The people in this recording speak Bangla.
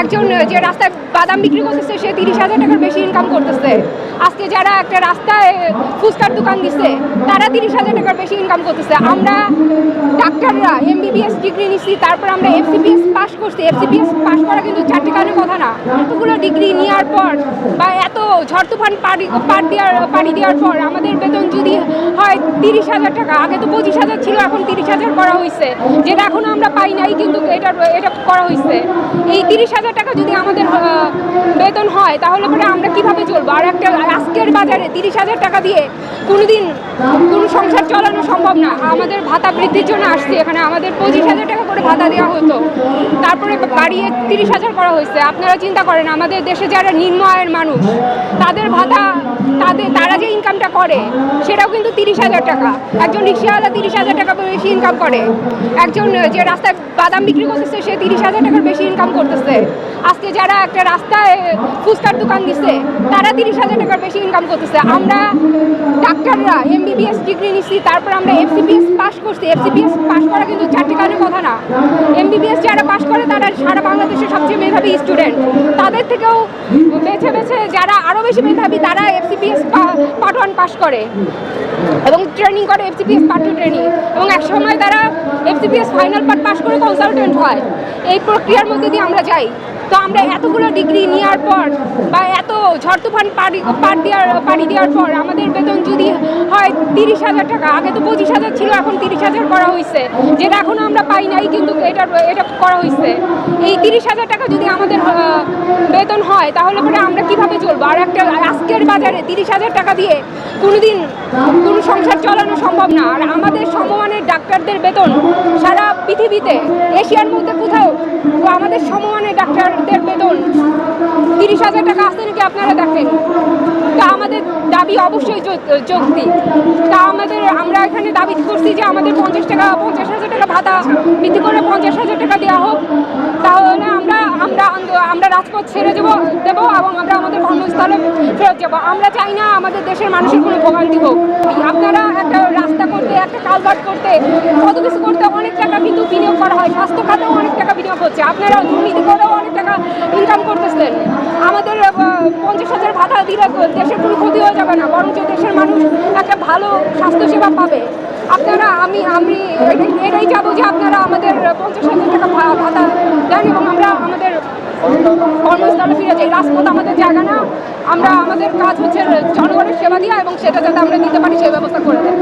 একজন যে রাস্তায় বাদাম বিক্রি করতেছে, সে তিরিশ হাজার টাকার বেশি ইনকাম করতেছে। আজকে যারা একটা রাস্তায় ফুচকার দোকান দিচ্ছে তারা তিরিশ হাজার টাকার বেশি ইনকাম করতেছে। আমরা ডাক্তাররা এমবিবিএস ডিগ্রি নিচ্ছি তারপর আমরা এফসিপিএস পাস করছি। এফসিপিএস পাস করা কিন্তু চারটি কারণে কথা না। এতগুলো ডিগ্রি নেওয়ার পর বা এত ঝড় তুফান পাড়ি পাড়ি দেওয়ার পাড়ি দেওয়ার পর আমাদের বেতন তিরিশ হাজার টাকা। আগে তো পঁচিশ হাজার ছিল, এখন তিরিশ হাজার করা হয়েছে যেটা এখনও আমরা পাই নাই, কিন্তু এটা এটা করা হয়েছে এই তিরিশ হাজার টাকা যদি আমাদের বেতন হয়, তাহলে পরে আমরা কীভাবে চলবো? আর একটা আজকের বাজারে তিরিশ হাজার টাকা দিয়ে কোনোদিন কোনো সংসার চালানো সম্ভব না। আমাদের ভাতা বৃদ্ধির জন্য আসছে এখানে। আমাদের পঁচিশ হাজার টাকা করে ভাতা দেওয়া হতো। তারপরে বাড়িয়ে তিরিশ হাজার করা হয়েছে আপনারা চিন্তা করেন, আমাদের দেশে যারা নিম্ন আয়ের মানুষ, তাদের ভাতা তাদের তারা যে ইনকামটা করে, সেটাও কিন্তু তিরিশ হাজার টাকা। একজন রিক্সাওয়ালা তিরিশ হাজার টাকা বেশি ইনকাম করে। একজন যে রাস্তায় বাদাম বিক্রি করতেছে, সে তিরিশ হাজার টাকার বেশি ইনকাম করতেছে। আজকে যারা একটা রাস্তায় ফুচকার দোকান দিচ্ছে তারা তিরিশ হাজার টাকার বেশি ইনকাম করতেছে। আমরা ডাক্তাররা এম এমবিবিএস ডিগ্রি নিচ্ছি তারপর আমরা এফসিপিএস পাস করছি। এফসিপিএস পাস করা কিন্তু চারটি কারণে কথা না। এম এমবিবিএস যারা পাস করে, তারা সারা বাংলাদেশের সবচেয়ে মেধাবী স্টুডেন্ট বেছে যারা আরও বেশি মেধাবী, তারা এফসিপিএস পার্ট ওয়ান পাস করে। এবং ট্রেনিং করে এফসিপিএস পার্ট টু ট্রেনিং এবং এক সময় তারা এফসিপিএস ফাইনাল পার্ট পাস করে কনসালটেন্ট হয়। এই প্রক্রিয়ার মধ্যে দিয়ে আমরা যাই। তো আমরা এতগুলো ডিগ্রি নেওয়ার পর বা এত ঝড় তুফান পাড়ি পাড়ি দেওয়ার পাড়ি দেওয়ার পর আমাদের বেতন যদি হয় তিরিশ হাজার টাকা, আগে তো পঁচিশ হাজার ছিল, এখন তিরিশ হাজার করা হয়েছে যেটা এখনও আমরা পাই নাই, কিন্তু এটা এটা করা হয়েছে এই তিরিশ হাজার টাকা যদি আমাদের বেতন হয়, তাহলে পরে আমরা কীভাবে চলবো? আর একটা, আজকের বাজারে তিরিশ হাজার টাকা দিয়ে কোনোদিন কোনো সংসার চালানো সম্ভব না। আর আমাদের সমমানের ডাক্তারদের বেতন সারা পৃথিবীতে, এশিয়ার মধ্যে কোথাও আমাদের সমমানের হাজার টাকা আসছে নাকি আপনারা দেখেন? তা আমাদের দাবি অবশ্যই যৌ- যৌক্তিক। তা আমাদের, আমরা এখানে দাবি করছি যে আমাদের পঞ্চাশ টাকা, পঞ্চাশ হাজার টাকা ভাতা বৃদ্ধি করে পঞ্চাশ হাজার টাকা দেওয়া হোক। তাহলে আমরা আমরা আমরা রাজপথ ছেড়ে যাব দেবো এবং আমরা আমাদের কর্মস্থলে ফেরত যাব। আমরা চাই না আমাদের দেশের মানুষের কোনো ভোগান্তি হোক। আপনারা একটা রাস্তা করতে, একটা কালভার্ট করতে, কত কিছু করতে অনেক টাকা কিন্তু বিনিয়োগ করা হয়। স্বাস্থ্য খাতেও অনেক টাকা বিনিয়োগ হচ্ছে। আপনারা দুর্নীতি করেও অনেক টাকা ইনকাম করতেছেন আমাদের আহ, পঞ্চাশ হাজার ভাতা দিলে দেশের কোনো ক্ষতি হয়ে যাবে না বরঞ্চ দেশের মানুষ একটা ভালো স্বাস্থ্যসেবা পাবে। আপনারা, আমি আমি এটাই- চাবো যে আপনারা আমাদের পঞ্চাশ হাজার টাকা ভাতা দেন এবং আমরা আমাদের কর্মস্থলে ফিরে যাই। রাজপথ আমাদের জায়গা না, আমরা আমাদের কাজ হচ্ছে জনগণের সেবা দেওয়া এবং সেটা যাতে আমরা দিতে পারি সেই ব্যবস্থা করে দেয়